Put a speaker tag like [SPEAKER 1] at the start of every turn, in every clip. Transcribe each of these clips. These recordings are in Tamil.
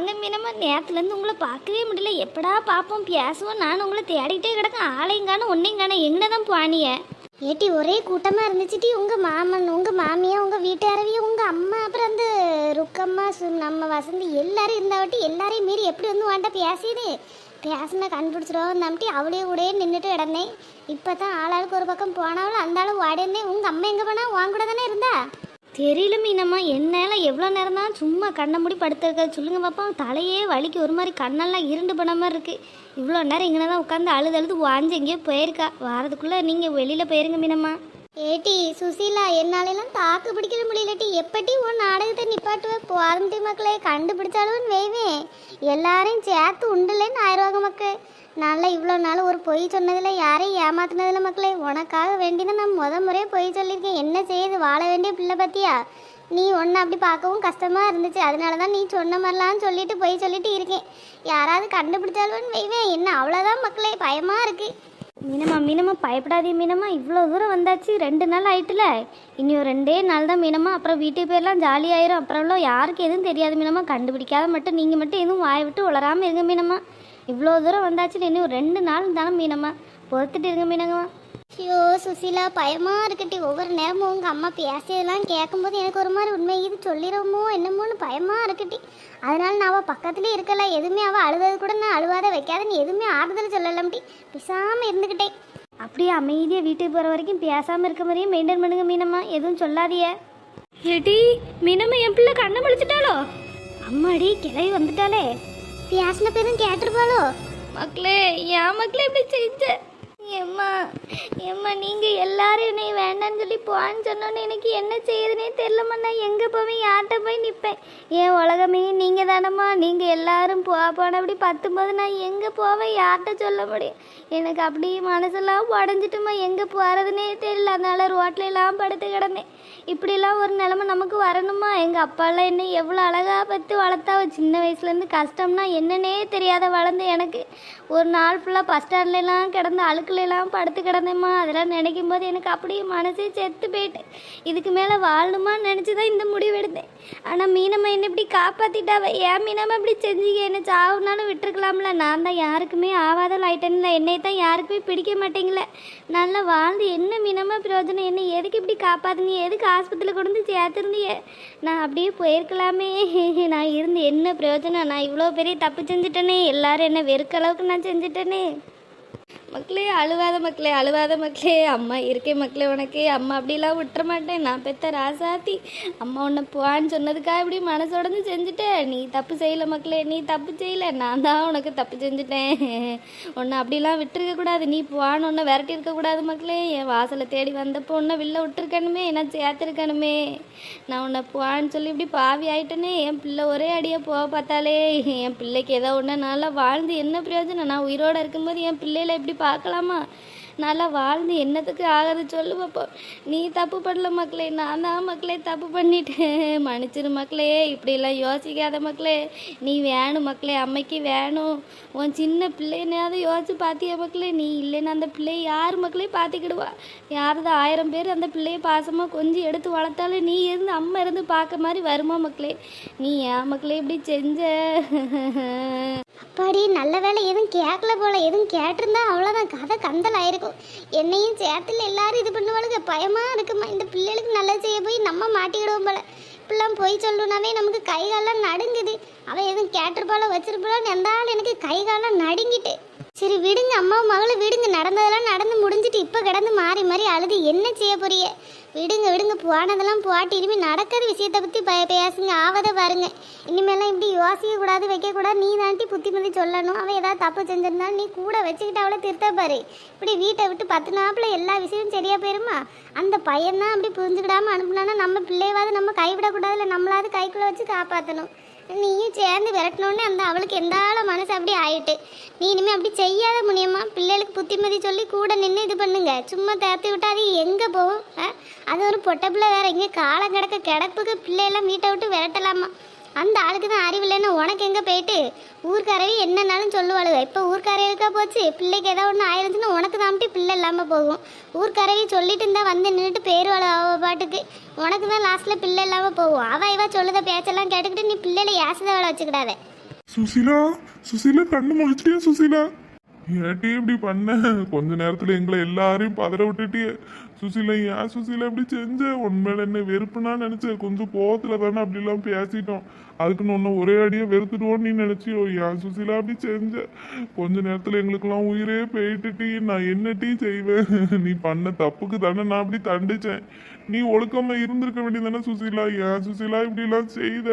[SPEAKER 1] வாங்க மீனம்மா நேரத்துலேருந்து உங்களை பார்க்கவே முடியல. எப்படா பார்ப்போம்? பேசுவோம். நான் உங்களை தேடிக்கிட்டே கிடக்கேன். ஆளையும் காணும் ஒன்றையும் காணும். எங்கே தான் போனிய ஏட்டி ஒரே கூட்டமாக இருந்துச்சுட்டி. உங்கள் மாமன் உங்கள் மாமியா உங்கள் வீட்டாரவியும் உங்கள் அம்மா அப்புறம் அந்த ருக்கம்மா சு நம்ம வசந்தி எல்லாரும் இருந்தாவட்டி எல்லாரையும் மீறி எப்படி வந்து வாண்ட பேசியது பேசினா கண்டுபிடிச்சிடும் நம்பிட்டு அவளே கூடயே நின்றுட்டு இடந்தேன் இப்போ தான் ஆளாளுக்கு ஒரு பக்கம் போனாலும் அந்த ஆளு வாடியிருந்தேன் உங்கள் அம்மா எங்கே போனால் வாங்க கூட தானே இருந்தா? தெரியல மீனம்மா என்னால் எவ்வளோ நேரம் தான் சும்மா கண்ணை மூடி படுத்திருக்க சொல்லுங்கள் பாப்பா தலையே வலிக்கு ஒரு மாதிரி கண்ணெல்லாம் இருண்டு போன மாதிரி இருக்குது இவ்வளோ நேரம் இங்கே தான் உட்காந்து அழுது அழுது வாஞ்சி எங்கேயோ போயிருக்கா. வாரதுக்குள்ளே நீங்கள் வெளியில் போயிருங்க மீனம்மா. ஏட்டி சுசீலா என்னாலெல்லாம் தாக்கு பிடிக்கிற முடியலட்டி எப்பட்டி உன் நாடகத்தை நிப்பாட்டுவேன் போரந்தி மக்களே கண்டுபிடிச்சாலும் வேவேன். எல்லாரையும் சேர்த்து உண்டுலேன்னு ஆயிடுவாங்க மக்கள். நல்லா இவ்வளோ நாள் ஒரு பொய் சொன்னதில் யாரையும் ஏமாத்துனதில்ல மக்களே. உனக்காக வேண்டிதான் நான் முத முறையே பொய் சொல்லியிருக்கேன். என்ன செய்யுது வாழ வேண்டிய பிள்ளை பற்றியா நீ ஒன்று அப்படி பார்க்கவும் கஷ்டமாக இருந்துச்சு. அதனால தான் நீ சொன்ன மாதிரிலாம் சொல்லிட்டு பொய் சொல்லிட்டு இருக்கேன். யாராவது கண்டுபிடிச்சாலும் வைவேன். என்ன அவ்வளோதான் மக்களே. பயமாக இருக்குது மீனம்மா மீனம்மா பயப்படாதே மீனம்மா. இவ்வளோ தூரம் வந்தாச்சு. ரெண்டு நாள் ஆயிட்டுல. இனி ஒரு ரெண்டே நாள் தான் மீனம்மா. அப்புறம் வீட்டுக்கு பேர்லாம் ஜாலியாயிரும் அப்புறம்லாம் யாருக்கு எதுவும் தெரியாது மீனம்மா. கண்டுபிடிக்காத மட்டும் நீங்கள் மட்டும் எதுவும் வாய் விட்டு உளராமல் இருங்க மீனம்மா. இவ்வளோ தூரம் வந்தாச்சு இன்னும் ஒரு ரெண்டு நாள் தானே மீனம்மா. பொறுத்துட்டு இருங்க மீனங்கம்மா. ஐயோ சுசீலா பயமா இருக்கட்டி. ஒவ்வொரு நேரமும் உங்கள் அம்மா பேசியதெல்லாம் கேட்கும்போது எனக்கு ஒரு மாதிரி உண்மை இது சொல்லிடுமோ என்னமோன்னு பயமா இருக்கட்டி. அதனால நான் அவள் பக்கத்துலேயே இருக்கல. எதுவுமே அவள் அழுதது கூட நான் அழுவாத வைக்காதன்னு எதுவுமே ஆறுதல் சொல்லலாம்டி பிசாமல் இருந்துக்கிட்டேன் அப்படியே அமைதியாக வீட்டுக்கு போகிற வரைக்கும் பேசாமல் இருக்க மாதிரியே மெயின்டைன் பண்ணுங்க மீனம்மா. எதுவும் சொல்லாதியே ஏடி மீனம்மா என் பிள்ளை கண்ணை முழிச்சிட்டாளோ? அம்மாடி கிளவி வந்துட்டாளே. பேசின பேரும் கேட்டிருப்பாளோ மக்களே என் மக்களே இப்படி செஞ்ச ஏம்மா ஏம்மா நீங்கள் எல்லாரும் என்னை வேண்டாம்னு சொல்லி போன்னு சொன்னோன்னே எனக்கு என்ன செய்யுதுன்னே தெரிலம்மா நான் எங்கே போவேன்? யார்கிட்ட போய் நிற்பேன் என் உலகமே நீங்கள் தானம்மா. நீங்கள் எல்லாரும் போ போனபடி பத்தும்போது நான் எங்கே போவேன்? யார்கிட்ட சொல்ல முடியும்? எனக்கு அப்படியே மனசெல்லாம் உடஞ்சிட்டுமா எங்கே போகிறதுனே தெரியல. அதனால் ரோட்லெலாம் எல்லாம் படுத்து கிடந்தேன். இப்படிலாம் ஒரு நிலமை நமக்கு வரணுமா எங்கள் அப்பாலாம் என்னை எவ்வளோ அழகாக பற்றி வளர்த்தாவ. சின்ன வயசுலேருந்து கஷ்டம்னா என்னன்னே தெரியாத வளர்ந்து எனக்கு ஒரு நாள் ஃபுல்லாக பஸ் ஸ்டாண்ட்லலாம் கிடந்து எல்லாம் படுத்து கிடந்தேம்மா. அதெல்லாம் நினைக்கும் போது எனக்கு அப்படியே மனசே செத்து போயிட்டு. இதுக்கு மேலே வாழணுமான்னு நினச்சி தான் இந்த முடிவு எடுத்தேன். ஆனால் மீனம்மா என்னை இப்படி காப்பாற்றிட்டாவ ஏன் மீனம்மா இப்படி செஞ்சுக்க என்ன சாவுனாலும் விட்டுருக்கலாம்ல. நான் தான் யாருக்குமே ஆவாதல் லைட்டன்ல என்னை தான் யாருக்குமே பிடிக்க மாட்டேங்கல. நல்லா வாழ்ந்து என்ன மீனம்மா பிரயோஜனம்? என்ன எதுக்கு இப்படி காப்பாத்துனீ எதுக்கு ஆஸ்பத்திரியில் கொண்டு வந்து சேர்த்துருந்தீங்க நான் அப்படியே போயிருக்கலாமே. நான் இருந்து என்ன பிரயோஜனம்? நான் இவ்வளோ பெரிய தப்பு செஞ்சுட்டேனே. எல்லாரும் என்ன வெறுக்க அளவுக்கு நான் செஞ்சுட்டேனே. மக்களே அழுவாத மக்களே அழுவாத மக்களே அம்மா இருக்கே மக்களே உனக்கு அம்மா அப்படிலாம் விட்டுற மாட்டேன். நான் பெத்த ராசாத்தி. அம்மா உன்னை போவான்னு சொன்னதுக்காக இப்படி மனசு செஞ்சுட்டேன். நீ தப்பு செய்யல மக்களே நீ தப்பு செய்யல. நான் தான் உனக்கு தப்பு செஞ்சுட்டேன். உன்னை அப்படிலாம் விட்டுருக்க கூடாது. நீ போவான்னு உன்னை விரட்டி இருக்கக்கூடாது மக்களே. என் வாசலை தேடி வந்தப்போ உன்னை வில்ல விட்டுருக்கணுமே நான் சேர்த்துருக்கணுமே. நான் உன்னை போவான்னு சொல்லி இப்படி பாவி ஆயிட்டேனே. என் பிள்ளை ஒரே அடியாக போக பார்த்தாலே. என் பிள்ளைக்கு ஏதோ ஒன்று நல்லா வாழ்ந்து என்ன பிரயோஜனம்? நான் உயிரோடு இருக்கும்போது என் பிள்ளையில எப்படி பார்க்கலாமா? நல்லா வாழ்ந்து என்னத்துக்கு ஆகிறது சொல்லு பாப்போம் நீ தப்பு பண்ணல மக்களே நான் தான் மக்களே தப்பு பண்ணிட்டேன் மன்னிச்சிரு மக்களே இப்படிலாம் யோசிக்காத மக்களே. நீ வேணும் மக்களே அம்மைக்கு வேணும். உன் சின்ன பிள்ளைனாவது யோசிச்சு பார்த்தியா மக்களே? நீ இல்லைன்னா அந்த பிள்ளையை யார் மக்களே பார்த்துக்கிடுவா? யாராவது ஆயிரம் பேர் அந்த பிள்ளையை பாசமாக கொஞ்சம் எடுத்து வளர்த்தாலும் நீ இருந்து அம்மா இருந்து பார்க்க மாதிரி வருமா மக்களே? நீ ஏன் மக்களே இப்படி செஞ்ச? அப்பாடி நல்ல வேலை எதுவும் கேட்கல போல எதுவும் கேட்டிருந்தா அவ்வளோதான் கதை கந்தல் ஆயிருக்கும். என்னையும் சேர்த்துல எல்லாரும் இது பண்ணுவாளுங்க பயமா இருக்குமா? இந்த பிள்ளைகளுக்கு நல்லது செய்ய போய் நம்ம மாட்டிக்கிடுவோம் போல. இப்படிலாம் போய் சொல்லணுனாவே நமக்கு கை காலெல்லாம் நடுங்குது. அவன் எதுவும் கேட்டிருப்பாளோ வச்சிருப்பாளோன்னு எந்த எனக்கு கை காலெல்லாம் நடுங்கிட்டு. சரி விடுங்க அம்மா மகளும் விடுங்க. நடந்ததெல்லாம் நடந்து முடிஞ்சிட்டு இப்போ கிடந்து மாறி மாறி அழுது. என்ன செய்ய போறிய விடுங்க விடுங்க. போனதெல்லாம் போட்டி இனிமேல் நடக்கிற விஷயத்தை பற்றி பய பேசுங்க. ஆவதை பாருங்க. இனிமேலாம் இப்படி யோசிக்க கூடாது வைக்கக்கூடாது நீ தாண்டி புத்திமதி சொல்லணும். அவன் ஏதாவது தப்பு செஞ்சிருந்தாலும் நீ கூட வச்சுக்கிட்டு அவளை திருத்த பாரு. இப்படி வீட்டை விட்டு பத்து நாப்பில் எல்லா விஷயமும் சரியா போயிருமா? அந்த பையன் தான் அப்படி புரிஞ்சுக்கிடாம அனுப்புனானா நம்ம பிள்ளையவாது நம்ம கைவிடக்கூடாதுல நம்மளாவது கைக்குள்ளே வச்சு காப்பாற்றணும் நீயும் சேர்ந்து விரட்டினோடனே அந்த அவளுக்கு எந்தாலும் மனசு அப்படி ஆயிட்டு. நீ இனிமேல் அப்படி செய்யாத முடியுமா பிள்ளைகளுக்கு புத்திமதி சொல்லி கூட நின்று இது பண்ணுங்க. சும்மா தேர்த்து விட்டா அது எங்கே போகும் ஆ? அது ஒரு பொட்டை பிள்ளை வேற. இங்கே காலம் கிடக்க கிடப்புக்கு பிள்ளையெல்லாம் வீட்டை விட்டு விரட்டலாமா? அந்த ஆளுக்கு தான் அறிவு இல்லைன்னா உனக்கு எங்கே போயிட்டு? ஊர்க்காரவி என்னன்னாலும் சொல்லுவாளுங்க இப்போ ஊர்க்காரவிக்கா போச்சு? பிள்ளைக்கு ஏதோ ஒன்று ஆயிருந்துச்சுன்னா உனக்கு தாம்பிட்டு பிள்ளை இல்லாமல் போகும். ஊர்க்காரவி சொல்லிட்டு இருந்தா வந்து நின்றுட்டு பேருவாள் அவ பாட்டுக்கு. உனக்கு தான் லாஸ்ட்டில் பிள்ளை இல்லாமல் போகும். அவள் இவா சொல்லுத பேச்செல்லாம் கேட்டுக்கிட்டு நீ பிள்ளையில ஏசத வேலை வச்சுக்கிடாத.
[SPEAKER 2] சுசிலா சுசிலா கண்ணு முடிச்சிட்டியா சுசிலா? ஏட்டி இப்படி பண்ண? கொஞ்ச நேரத்தில் எங்களை எல்லாரையும் பதற விட்டுட்டியே. சுசிலா ஏன் சுசிலா இப்படி செஞ்ச? உண்மையில என்ன வெறுப்புனா நினைச்சேன். கொஞ்சம் கோவத்துல தானே அப்படி எல்லாம் பேசிட்டோம் அதுக்குன்னு ஒன்னு ஒரே அடியா வெறுத்துடுவோன்னு நீ நினைச்சியோ? ஏன் சுசிலா அப்படி செஞ்ச? கொஞ்ச நேரத்துல எங்களுக்கெல்லாம் உயிரே போயிட்டு டீ நான் என்ன டீ செய்வேன்? நீ பண்ண தப்புக்கு தானே நான் அப்படி தண்டிச்சேன். நீ ஒழுக்கமா இருந்திருக்க வேண்டியதானே சுசிலா? ஏன் சுசிலா இப்படி எல்லாம் செய்த?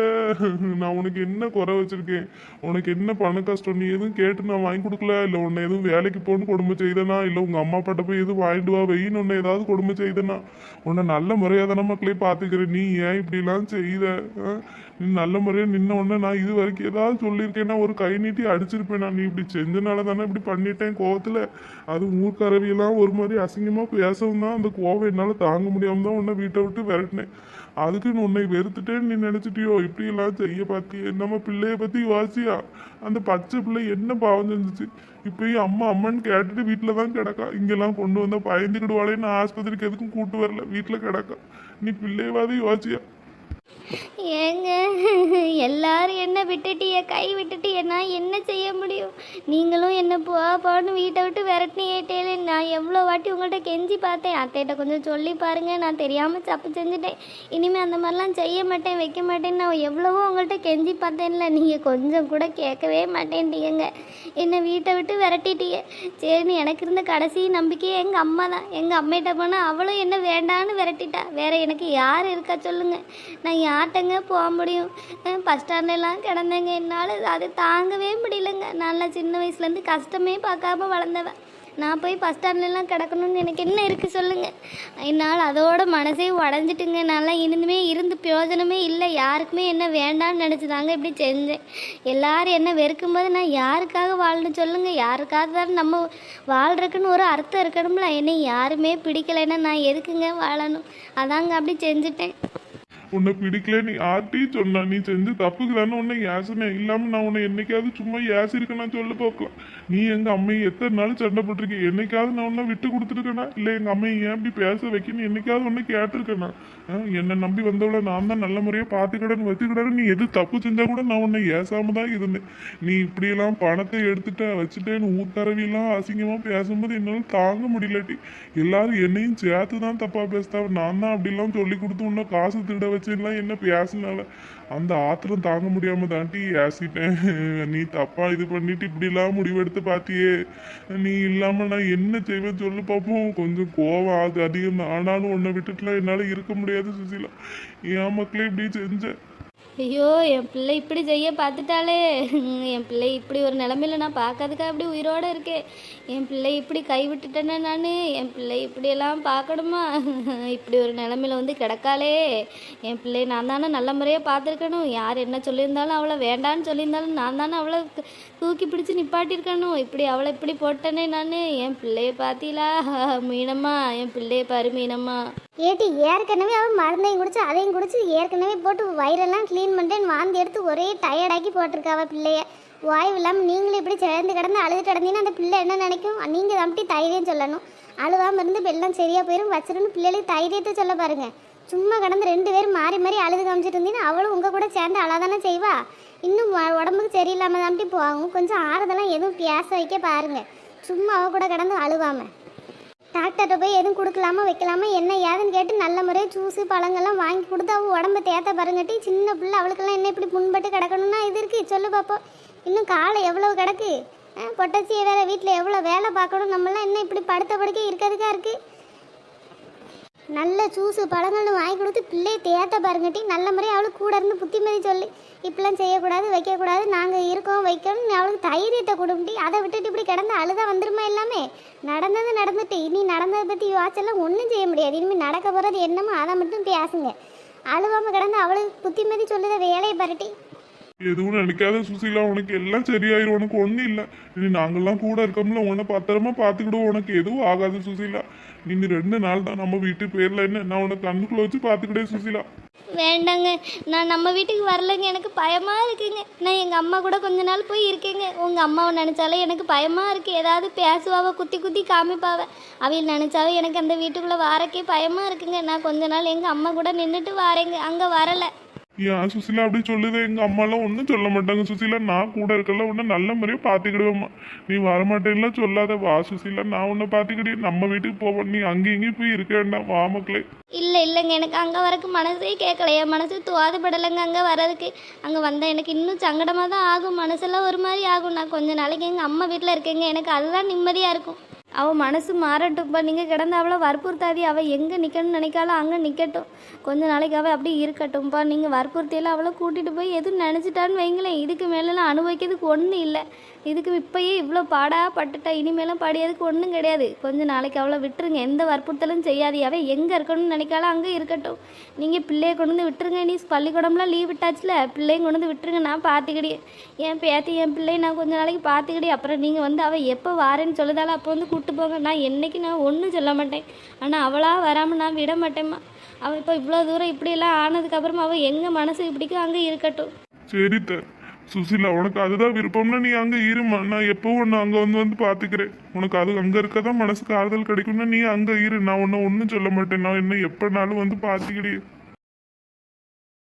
[SPEAKER 2] நான் உனக்கு என்ன குறை வச்சிருக்கேன்? உனக்கு என்ன பண கஷ்டம்? நீ எதுவும் கேட்டு நான் வாங்கி கொடுக்கல? இல்ல உன்னை எதுவும் வேலைக்கு போகணும் கொடுமை செய்தனா? இல்ல உங்க அம்மா அப்பாட்ட போய் எதுவும் வாங்கிட்டு வா வெயின்னு உன்னை ஏதாவது கொடுமை செய்தனா? உன்னை நல்ல முறையாக தானே மக்களே பாத்துக்கிறேன் நீ ஏன் இப்படி எல்லாம் செய்த? ஆ? நீ நல்ல முறையாக நின்ன உடனே நான் இது வரைக்கும் ஏதாவது சொல்லியிருக்கேன்னா ஒரு கை நீட்டி அடிச்சிருப்பேன் நான். நீ இப்படி செஞ்சனால தானே இப்படி பண்ணிட்டேன் கோவத்தில்? அது ஊர்க்கரவியெல்லாம் ஒரு மாதிரி அசிங்கமாக பேசவும் தான் அந்த கோவம் என்னால் தாங்க முடியாமல் தான் உன்னை வீட்டை விட்டு விரட்டினேன். அதுக்குன்னு உன்னை வெறுத்துட்டேன்னு நீ நினைச்சிட்டியோ? இப்படி எல்லாம் செய்ய பார்த்தியே. நம்ம பிள்ளைய பத்தி வாசியா அந்த பச்சை பிள்ளை என்ன பாவம் செஞ்சிச்சு? இப்பயும் அம்மா அம்மன்னு கேட்டுட்டு வீட்டில் தான் கிடக்கா. இங்கெல்லாம் கொண்டு வந்தா பயந்துக்கிடுவாளேன்னு ஆஸ்பத்திரிக்கு எதுக்கும் கூட்டு வரல. வீட்டில் கிடக்கா. நீ பிள்ளையவாது யோசியா?
[SPEAKER 1] ஏங்க எல்லாரும் என்ன விட்டுட்டிய கை விட்டுட்டிய நான் என்ன செய்ய முடியும்? நீங்களும் என்ன போ வீட்டை விட்டு விரட்டினி ஏட்டேலே நான் எவ்வளோ வாட்டி உங்கள்கிட்ட கெஞ்சி பார்த்தேன். அத்தைகிட்ட கொஞ்சம் சொல்லி பாருங்க நான் தெரியாமல் தப்பு செஞ்சுட்டேன். இனிமேல் அந்த மாதிரிலாம் செய்ய மாட்டேன் வைக்க மாட்டேன்னு நான் எவ்வளவோ உங்கள்கிட்ட கெஞ்சி பார்த்தேன்ல. நீங்கள் கொஞ்சம் கூட கேட்கவே மாட்டேன்ட்டீங்க என்னை வீட்டை விட்டு விரட்டிட்டீங்க சரின்னு எனக்கு இருந்த கடைசி நம்பிக்கையே எங்கள் அம்மா தான். எங்கள் அம்மையிட்ட போனால் அவளும் என்ன வேண்டான்னு விரட்டிட்டா. வேற எனக்கு யார் இருக்கா சொல்லுங்க. நான் யார்கிட்டங்க போக முடியும். பஸ் ஸ்டாண்ட்லாம் கிடந்தேங்க. என்னால் அது தாங்கவே முடியலங்க. நல்லா சின்ன வயசுலேருந்து கஷ்டமே பார்க்காம வளர்ந்தவன் நான் போய் பஸ் ஸ்டாண்ட்லலாம் கிடக்கணும்னு எனக்கு என்ன இருக்குது சொல்லுங்கள் என்னால் அதோட மனசே உடஞ்சிட்டுங்க. நல்லா இனிமே இருந்து பிரயோஜனமே இல்லை. யாருக்குமே என்ன வேண்டாம்னு நினச்சி தாங்க இப்படி செஞ்சேன். எல்லாரும் என்ன வெறுக்கும்போது நான் யாருக்காக வாழணும் சொல்லுங்கள் யாருக்காக தான் நம்ம வாழ்கிறக்குன்னு ஒரு அர்த்தம் இருக்கணும்ல. என்னை யாருமே பிடிக்கலைன்னா நான் எதுக்குங்க வாழணும்? அதாங்க அப்படி செஞ்சுட்டேன்.
[SPEAKER 2] உன்னை பிடிக்கல நீ யார்கிட்டையும் சொன்னா நீ செஞ்ச தப்புக்கு தானே உன்னை யாசனை இல்லாம நான் உன்னை என்னைக்காவது சும்மா யாசிருக்கேன்னா சொல்ல பார்க்கலாம். நீ எங்க அம்மையை எத்தனை நாள் சண்டை போட்டிருக்க? என்னைக்காவது நான் உன்னை விட்டு கொடுத்துருக்கேனா? இல்லை எங்க அம்மையை ஏன் இப்படி பேச வைக்கணும்? என்னைக்காவது ஒன்று கேட்டிருக்கேனா? ஆ, என்னை நம்பி வந்தவளை நான் தான் நல்ல முறையாக பார்த்துக்கிடன்னு வச்சுக்கிடன்னு நீ எது தப்பு செஞ்சா கூட நான் உன்னை ஏசாம தான் இருந்தேன். நீ இப்படியெல்லாம் பணத்தை எடுத்துட்ட வச்சுட்டேன்னு ஊத்தரவிலாம் அசிங்கமாக பேசும்போது என்னால் தாங்க முடியலட்டி எல்லாரும் என்னையும் சேர்த்து தான் தப்பாக பேசுதாவ நான் தான் அப்படிலாம் சொல்லி கொடுத்து உன்னை காசு திருட வச்சுலாம் என்ன பேசினால? அந்த ஆத்திரம் தாங்க முடியாம தாண்டி ஏசிட்டேன். நீ தப்பா இது பண்ணிட்டு இப்படிலாம் முடிவெடுத்து பார்த்தியே நீ இல்லாம நான் என்ன செய்வேன் சொல்லு பார்ப்போம் கொஞ்சம் கோவம் அது அதிகம். ஆனாலும் உன்னை விட்டுட்டுலாம் என்னால் இருக்க முடியாது சுசிலா. என் மக்களே இப்படி செஞ்ச.
[SPEAKER 1] ஐயோ என் பிள்ளை இப்படி செய்ய பார்த்துட்டாலே என் பிள்ளை இப்படி ஒரு நிலமையில நான் பார்க்கறதுக்கா அப்படி உயிரோட இருக்கேன் என் பிள்ளை இப்படி கைவிட்டுட்டேனே நான்? என் பிள்ளை இப்படியெல்லாம் பார்க்கணுமா? இப்படி ஒரு நிலமையில வந்து கிடக்காளே. என் பிள்ளை நான் தானே நல்ல முறையாக பார்த்துருக்கணும். யார் என்ன சொல்லியிருந்தாலும் அவளை வேண்டான்னு சொல்லியிருந்தாலும் நான் தானே அவளை தூக்கி பிடிச்சி நிப்பாட்டியிருக்கானோ இப்படி அவளை இப்படி போட்டனே நான். என் பிள்ளைய பார்த்தீங்களா மீனம்மா என் பிள்ளைய பாரு மீனம்மா.
[SPEAKER 3] ஏட்டி ஏற்கனவே அவன் மருந்தையும் குடிச்சு அதையும் குடிச்சு ஏற்கனவே போட்டு வயிறெல்லாம் க்ளீன் பண்ணிட்டேன்னு வாந்தி எடுத்து ஒரே டயர்டாக்கி போட்டிருக்கா அவ பிள்ளைய. வாய்வு இல்லாமல் நீங்களும் இப்படி சேர்ந்து கிடந்து அழுது கிடந்தீங்கன்னா அந்த பிள்ளை என்ன நினைக்கும்? நீங்கள் தம்பி தைரியம் சொல்லணும். அழுவாமல் இருந்து வெள்ளம் சரியாக போயிடும் வச்சிருந்து பிள்ளைகளுக்கு தைரியத்தை சொல்ல பாருங்கள் சும்மா கடந்து ரெண்டு பேரும் மாறி மாறி அழுது காமிச்சிட்டு இருந்தீங்கன்னா அவளும் உங்கள் கூட சேர்ந்து அழாதானே செய்வா. இன்னும் உடம்புக்கு சரியில்லாமல் தாண்டி போகும் கொஞ்சம் ஆறுதெல்லாம் எதுவும் பேச வைக்க பாருங்க. சும்மா அவ கூட கடந்து அழுவாம. டாக்டர்கிட்ட போய் எதுவும் கொடுக்கலாமா வைக்கலாமா என்ன ஏதுன்னு கேட்டு நல்ல முறையாக ஜூஸு பழங்கள்லாம் வாங்கி கொடுத்து அவள் உடம்பு தேத்த பாருங்கட்டி சின்ன பிள்ளை அவளுக்கெல்லாம் என்ன இப்படி புண்பட்டு கிடக்கணும்னா இது இருக்கு. சொல்லு பார்ப்போம் இன்னும் காலை எவ்வளோ கிடக்கு? பொட்டச்சியை பொட்டாசியை வேற வீட்டில் எவ்வளோ வேலை பார்க்கணும்? நம்மளாம் என்ன இப்படி படுத்த படுக்க இருக்கிறதுக்கா இருக்குது நல்ல ஜூஸு பழங்கள்னு வாங்கி கொடுத்து பிள்ளையை தேட்ட பாருங்கட்டி. நல்ல முறையாக அவளுக்கு கூட இருந்து புத்திமதி சொல்லி இப்படிலாம் செய்யக்கூடாது வைக்கக்கூடாது நாங்கள் இருக்கோம் வைக்கணும் அவளுக்கு தைரியத்தை கொடும்டி அதை விட்டுட்டு இப்படி கிடந்து அழுதா வந்துருமா எல்லாமே? நடந்தது நடந்துட்டு இனி நடந்ததை பற்றி யோசிச்செல்லாம் ஒன்றும் செய்ய முடியாது. இனிமேல் நடக்க போகிறது என்னமோ அதை மட்டும் பேசுங்க. அழுவாமல் கிடந்து அவளுக்கு புத்திமதி சொல்லுத வேலையை பரட்டி.
[SPEAKER 2] எதுவும் நினைக்காத சுசீலா உனக்கு எல்லாம் சரியாயிரும். உனக்கு ஒன்றும் இல்லை. இனி நாங்கள்லாம் கூட இருக்கோம்ல உன்னை பத்திரமா பார்த்துக்கிடுவோம். உனக்கு எதுவும் ஆகாது சுசீலா. நீங்க ரெண்டு நாள் தான் நம்ம வீட்டு பேர்ல என்ன? நான் உனக்கு கண்ணுக்குள்ள வச்சு பாத்துக்கிட்டே சுசிலா.
[SPEAKER 1] வேண்டாங்க. நான் நம்ம வீட்டுக்கு வரலைங்க. எனக்கு பயமாக இருக்குங்க. நான் எங்கள் அம்மா கூட கொஞ்ச நாள் போய் இருக்கேங்க. உங்கள் அம்மாவை நினச்சாலே எனக்கு பயமாக இருக்குது ஏதாவது பேசுவாவ குத்தி குத்தி காமிப்பாவ. அவையில் நினச்சாவே எனக்கு அந்த வீட்டுக்குள்ளே வாரக்கே பயமாக இருக்குங்க. நான் கொஞ்ச நாள் எங்கள் அம்மா கூட நின்றுட்டு வாரேங்க. அங்கே வரலை.
[SPEAKER 2] ஏன் சுசிலா அப்படி சொல்லுது? எங்க அம்மாலாம் ஒன்றும் சொல்ல மாட்டாங்க. சுசிலா நான் கூட இருக்கல உன்னை நல்ல முறையாக பார்த்துக்கிடுவேம்மா. நீ வரமாட்டேன்லாம் சொல்லாத. வா சுசிலா நான் உன்னை பார்த்துக்கிட்டே நம்ம வீட்டுக்கு போவோம். நீ அங்கேயும் இங்கேயும் போய் இருக்க வேண்டாம். வா மக்களே.
[SPEAKER 1] இல்லை இல்லைங்க. எனக்கு அங்கே வரக்கு மனசே கேட்கல. என் மனசு துவாதப்படலைங்க அங்கே வரதுக்கு அங்கே வந்தால் எனக்கு இன்னும் சங்கடமாக தான் ஆகும். மனசெல்லாம் ஒரு மாதிரி ஆகும். நான் கொஞ்ச நாளைக்கு எங்கள் அம்மா வீட்டில் இருக்கேங்க. எனக்கு அதுதான் நிம்மதியாக இருக்கும். அவள் மனசு மாறட்டும்ப்பா நீங்கள் கிடந்த அவளை வற்புறுத்தாதி அவள் எங்கே நிற்கணும்னு நினைக்காலும் அங்கே நிற்கட்டும் கொஞ்ச நாளைக்கு அவள் அப்படியே இருக்கட்டும்ப்பா நீங்கள் வற்புறுத்தியெல்லாம் அவளை கூட்டிகிட்டு போய் எதுவும் நினச்சிட்டான்னு வைங்களேன். இதுக்கு மேலெலாம் அனுபவிக்கிறதுக்கு ஒன்றும் இல்லை. இதுக்கு இப்போயே இவ்வளோ பாடா பட்டுட்டா இனிமேலாம் படியதுக்கு ஒன்றும் கிடையாது. கொஞ்ச நாளைக்கு அவளை விட்டுருங்க. எந்த வற்புறுத்தலும் செய்யாது. அவள் எங்கே இருக்கணும்னு நினைக்காலும் அங்கே இருக்கட்டும். நீங்கள் பிள்ளையை கொண்டு வந்து விட்டுருங்க. நீ பள்ளிக்கூடம்லாம் லீவ் விட்டாச்சுல. பிள்ளையும் கொண்டு வந்து விட்டுருங்க. நான் பார்த்துக்கிட்டே என் பேத்தி என் பிள்ளையை நான் கொஞ்ச நாளைக்கு பார்த்துக்கிட்டே அப்புறம் நீங்கள் வந்து அவள் எப்போ வாரேன்னு சொல்லுதாலும் அப்போ வந்து கூப்பிட்டு போங்க நான் என்னைக்கு நான் ஒன்றும் சொல்ல மாட்டேன். ஆனால் அவளாக வராமல் நான் விட மாட்டேம்மா. அவள் இப்போ இவ்வளோ தூரம் இப்படியெல்லாம் ஆனதுக்கப்புறமா அவள் எங்கே மனசு இப்படிக்கும் அங்கே இருக்கட்டும்.
[SPEAKER 2] சரி த சுசிலா உனக்கு அதுதான் விருப்பம்னா நீ அங்கே இருமா நான் எப்பவும் உன்னை அங்கே வந்து வந்து பார்த்துக்கிறேன் உனக்கு அது அங்கே இருக்கதான் மனசுக்கு ஆறுதல் கிடைக்கும்னா நீ அங்கே இரு. நான் உன்னை ஒன்றும் சொல்ல மாட்டேன். நான் என்ன எப்போனாலும் வந்து பார்த்துக்கிட்டே